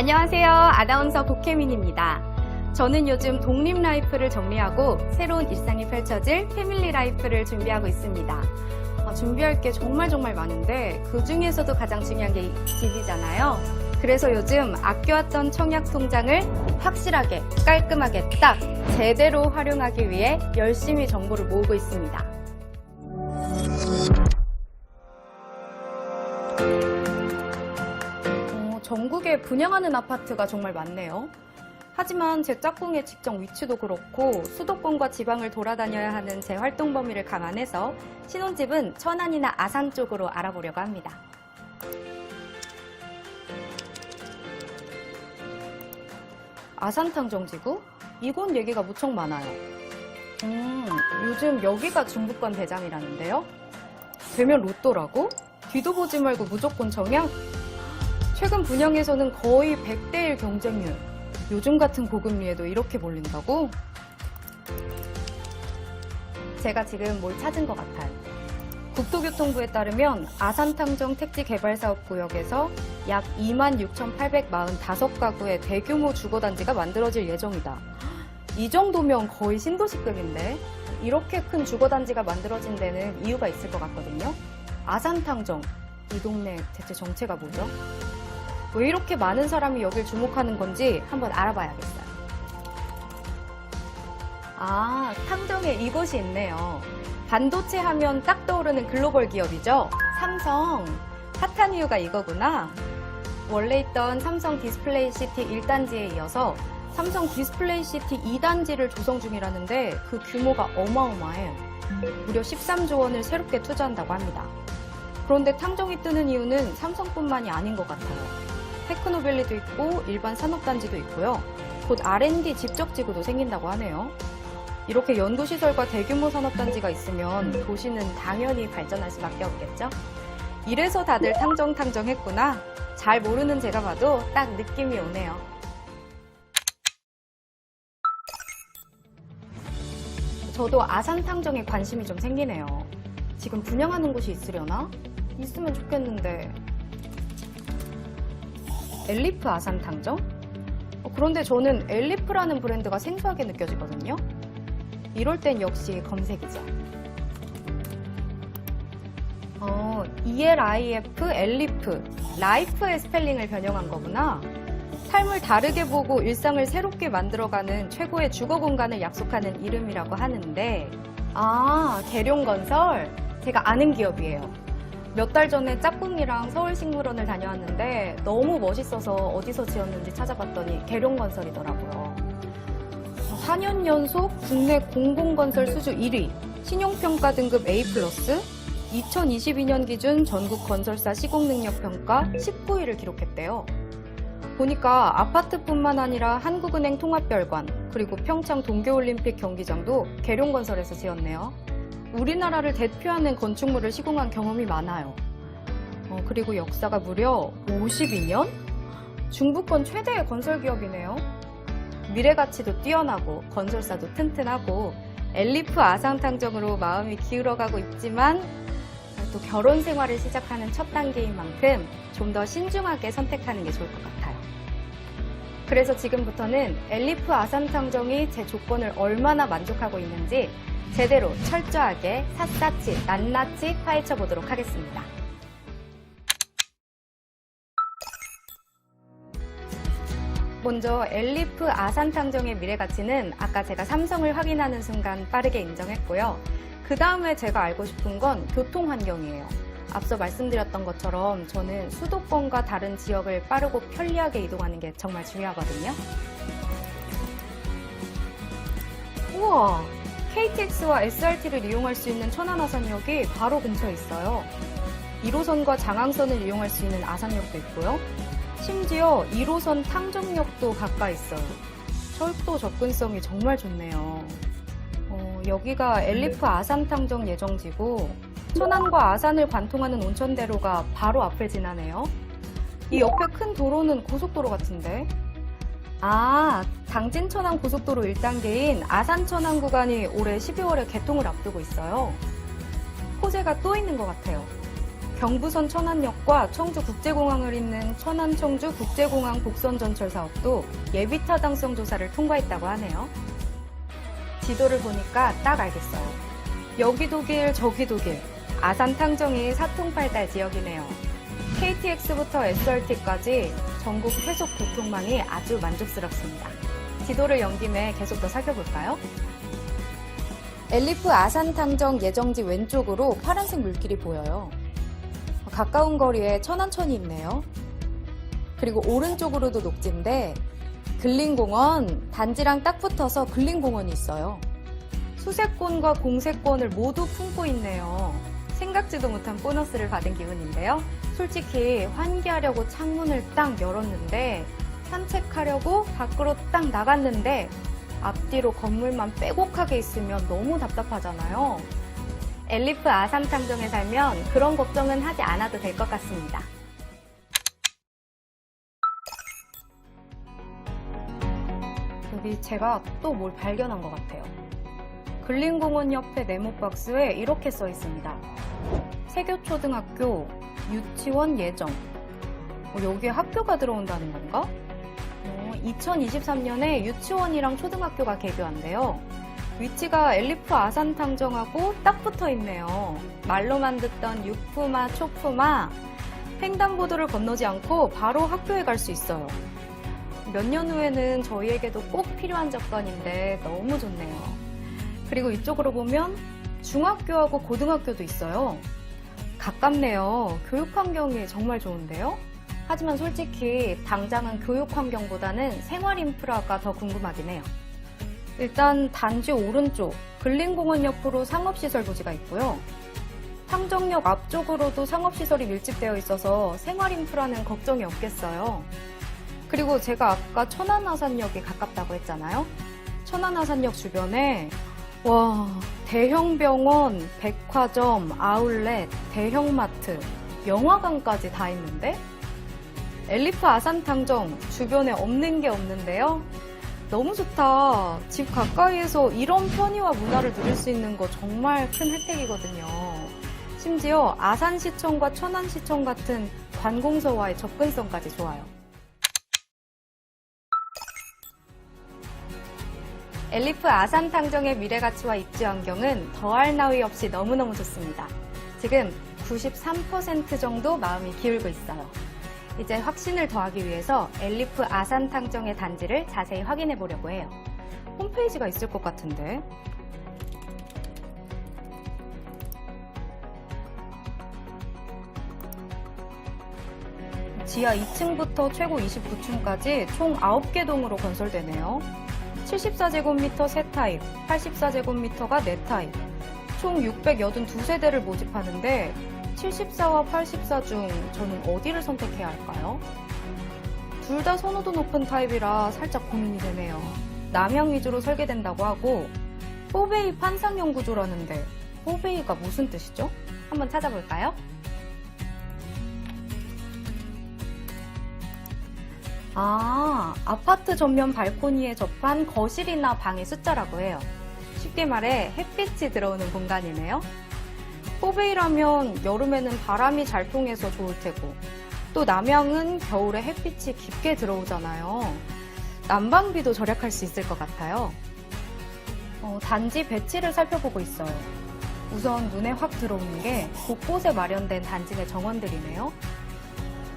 안녕하세요. 아나운서 복혜민입니다. 저는 요즘 독립 라이프를 정리하고 새로운 일상이 펼쳐질 패밀리 라이프를 준비하고 있습니다. 어, 준비할 게 정말 정말 많은데 그 중에서도 가장 중요한 게이 집이잖아요. 그래서 요즘 아껴왔던 청약 통장을 확실하게 깔끔하게 딱 제대로 활용하기 위해 열심히 정보를 모으고 있습니다. 전국에 분양하는 아파트가 정말 많네요. 하지만 제 짝꿍의 직장 위치도 그렇고 수도권과 지방을 돌아다녀야 하는 제 활동 범위를 감안해서 신혼집은 천안이나 아산 쪽으로 알아보려고 합니다. 아산탕정지구? 이곳 얘기가 무척 많아요. 음, 요즘 여기가 중부권 대장이라는데요? 되면 로또라고? 뒤도 보지 말고 무조건 청약? 최근 분양에서는 거의 100대1 경쟁률. 요즘 같은 고금리에도 이렇게 몰린다고? 제가 지금 뭘 찾은 것 같아요. 국토교통부에 따르면 아산 탕정 택지 개발 사업 구역에서 약 26,845가구의 대규모 주거단지가 만들어질 예정이다. 이 정도면 거의 신도시급인데 이렇게 큰 주거단지가 만들어진 데는 이유가 있을 것 같거든요. 아산 탕정, 이 동네 대체 정체가 뭐죠? 왜 이렇게 많은 사람이 여길 주목하는 건지 한번 알아봐야겠어요. 아, 탕정에 이곳이 있네요. 반도체 하면 딱 떠오르는 글로벌 기업이죠. 삼성. 핫한 이유가 이거구나. 원래 있던 삼성 디스플레이 시티 1단지에 이어서 삼성 디스플레이 시티 2단지를 조성 중이라는데 그 규모가 어마어마해요. 무려 13조 원을 새롭게 투자한다고 합니다. 그런데 탕정이 뜨는 이유는 삼성뿐만이 아닌 것 같아요. 테크노밸리도 있고 일반 산업단지도 있고요. 곧 R&D 집적지구도 생긴다고 하네요. 이렇게 연구시설과 대규모 산업단지가 있으면 도시는 당연히 발전할 수밖에 없겠죠? 이래서 다들 탕정탕정 했구나. 잘 모르는 제가 봐도 딱 느낌이 오네요. 저도 아산탕정에 관심이 좀 생기네요. 지금 분양하는 곳이 있으려나? 있으면 좋겠는데. 엘리프 아산 탕정? 어, 그런데 저는 엘리프라는 브랜드가 생소하게 느껴지거든요. 이럴 땐 역시 검색이죠. 어, ELIF, 엘리프, 라이프의 스펠링을 변형한 거구나. 삶을 다르게 보고 일상을 새롭게 만들어가는 최고의 주거 공간을 약속하는 이름이라고 하는데, 아, 계룡건설? 제가 아는 기업이에요. 몇 달 전에 짝꿍이랑 서울식물원을 다녀왔는데 너무 멋있어서 어디서 지었는지 찾아봤더니 계룡건설이더라고요. 4년 연속 국내 공공건설 수주 1위, 신용평가 등급 A+, 2022년 기준 전국 건설사 시공능력평가 19위를 기록했대요. 보니까 아파트뿐만 아니라 한국은행 통합별관, 그리고 평창 동계올림픽 경기장도 계룡건설에서 지었네요. 우리나라를 대표하는 건축물을 시공한 경험이 많아요. 어, 그리고 역사가 무려 52년? 중부권 최대의 건설 기업이네요. 미래 가치도 뛰어나고 건설사도 튼튼하고 엘리프 아상탕정으로 마음이 기울어가고 있지만 또 결혼 생활을 시작하는 첫 단계인 만큼 좀 더 신중하게 선택하는 게 좋을 것 같아요. 그래서 지금부터는 엘리프 아산탕정이 제 조건을 얼마나 만족하고 있는지 제대로 철저하게 샅샅이 낱낱이 파헤쳐 보도록 하겠습니다. 먼저 엘리프 아산탕정의 미래 가치는 아까 제가 삼성을 확인하는 순간 빠르게 인정했고요. 그 다음에 제가 알고 싶은 건 교통 환경이에요. 앞서 말씀드렸던 것처럼 저는 수도권과 다른 지역을 빠르고 편리하게 이동하는 게 정말 중요하거든요. 우와! KTX와 SRT를 이용할 수 있는 천안아산역이 바로 근처에 있어요. 1호선과 장항선을 이용할 수 있는 아산역도 있고요. 심지어 1호선 탕정역도 가까이 있어요. 철도 접근성이 정말 좋네요. 어, 여기가 엘리프 아산 탕정 예정지고 천안과 아산을 관통하는 온천대로가 바로 앞을 지나네요. 이 옆에 큰 도로는 고속도로 같은데? 아, 당진 천안 고속도로 1단계인 아산 천안 구간이 올해 12월에 개통을 앞두고 있어요. 호재가 또 있는 것 같아요. 경부선 천안역과 청주국제공항을 잇는 천안 청주 국제공항 복선 전철 사업도 예비 타당성 조사를 통과했다고 하네요. 지도를 보니까 딱 알겠어요. 여기도 길, 저기도 길. 아산 탕정이 사통팔달 지역이네요. KTX부터 SRT까지 전국 회속 교통망이 아주 만족스럽습니다. 지도를 연 김에 계속 더 살펴볼까요? 엘리프 아산 탕정 예정지 왼쪽으로 파란색 물길이 보여요. 가까운 거리에 천안천이 있네요. 그리고 오른쪽으로도 녹지인데 근린공원 단지랑 딱 붙어서 근린공원이 있어요. 수색권과 공세권을 모두 품고 있네요. 생각지도 못한 보너스를 받은 기분인데요. 솔직히 환기하려고 창문을 딱 열었는데 산책하려고 밖으로 딱 나갔는데 앞뒤로 건물만 빼곡하게 있으면 너무 답답하잖아요. 엘리프 아산 탐정에 살면 그런 걱정은 하지 않아도 될 것 같습니다. 여기 제가 또 뭘 발견한 것 같아요. 근린공원 옆에 네모박스에 이렇게 써 있습니다. 세교초등학교 유치원 예정. 어, 여기에 학교가 들어온다는 건가? 2023년에 유치원이랑 초등학교가 개교한대요. 위치가 엘리프 아산 탕정하고 딱 붙어 있네요. 말로만 듣던 유프마, 초프마, 횡단보도를 건너지 않고 바로 학교에 갈 수 있어요. 몇 년 후에는 저희에게도 꼭 필요한 접근인데 너무 좋네요. 그리고 이쪽으로 보면 중학교하고 고등학교도 있어요. 가깝네요. 교육 환경이 정말 좋은데요. 하지만 솔직히 당장은 교육 환경보다는 생활 인프라가 더 궁금하긴 해요. 일단 단지 오른쪽 근린공원 옆으로 상업시설 부지가 있고요. 탕정역 앞쪽으로도 상업시설이 밀집되어 있어서 생활 인프라는 걱정이 없겠어요. 그리고 제가 아까 천안아산역이 가깝다고 했잖아요. 천안아산역 주변에 와 대형 병원, 백화점, 아울렛, 대형마트, 영화관까지 다 있는데 엘리프 아산탕정 주변에 없는 게 없는데요. 너무 좋다. 집 가까이에서 이런 편의와 문화를 누릴 수 있는 거 정말 큰 혜택이거든요. 심지어 아산시청과 천안시청 같은 관공서와의 접근성까지 좋아요. 엘리프 아산 탕정의 미래 가치와 입지 환경은 더할 나위 없이 너무너무 좋습니다. 지금 93% 정도 마음이 기울고 있어요. 이제 확신을 더하기 위해서 엘리프 아산 탕정의 단지를 자세히 확인해 보려고 해요. 홈페이지가 있을 것 같은데. 지하 2층부터 최고 29층까지 총 9개 동으로 건설되네요. 74제곱미터 세 타입, 84제곱미터가 네 타입, 총 682세대를 모집하는데 74와 84 중 저는 어디를 선택해야 할까요? 둘 다 선호도 높은 타입이라 살짝 고민이 되네요. 남향 위주로 설계된다고 하고 포베이 판상형 구조라는데 포베이가 무슨 뜻이죠? 한번 찾아볼까요? 아, 아파트 전면 발코니에 접한 거실이나 방의 숫자라고 해요. 쉽게 말해 햇빛이 들어오는 공간이네요. 포베이라면 여름에는 바람이 잘 통해서 좋을 테고 또 남양은 겨울에 햇빛이 깊게 들어오잖아요. 난방비도 절약할 수 있을 것 같아요. 어, 단지 배치를 살펴보고 있어요. 우선 눈에 확 들어오는 게 곳곳에 마련된 단지 내 정원들이네요.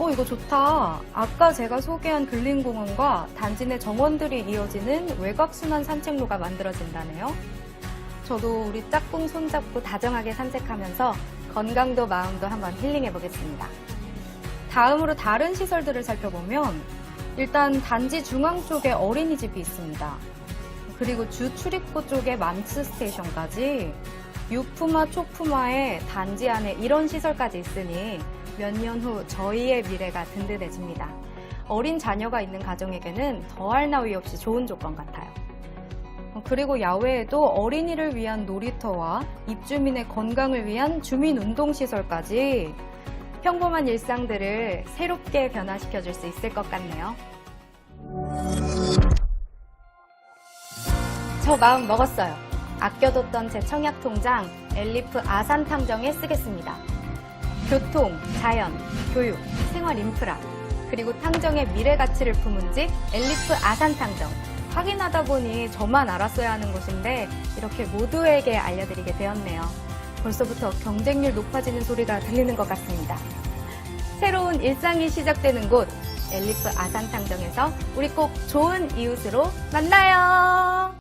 어, 이거 좋다. 아까 제가 소개한 근린공원과 단지 내 정원들이 이어지는 외곽순환 산책로가 만들어진다네요. 저도 우리 짝꿍 손잡고 다정하게 산책하면서 건강도 마음도 한번 힐링해 보겠습니다. 다음으로 다른 시설들을 살펴보면 일단 단지 중앙 쪽에 어린이집이 있습니다. 그리고 주 출입구 쪽에 맘스 스테이션까지 유푸마 초푸마의 단지 안에 이런 시설까지 있으니 몇 년 후 저희의 미래가 든든해집니다. 어린 자녀가 있는 가정에게는 더할 나위 없이 좋은 조건 같아요. 그리고 야외에도 어린이를 위한 놀이터와 입주민의 건강을 위한 주민 운동시설까지 평범한 일상들을 새롭게 변화시켜 줄 수 있을 것 같네요. 저 마음 먹었어요. 아껴뒀던 제 청약 통장 엘리프 아산 탐정에 쓰겠습니다. 교통, 자연, 교육, 생활 인프라, 그리고 탕정의 미래 가치를 품은 집 엘리프 아산 탕정. 확인하다 보니 저만 알았어야 하는 곳인데 이렇게 모두에게 알려드리게 되었네요. 벌써부터 경쟁률 높아지는 소리가 들리는 것 같습니다. 새로운 일상이 시작되는 곳 엘리프 아산 탕정에서 우리 꼭 좋은 이웃으로 만나요.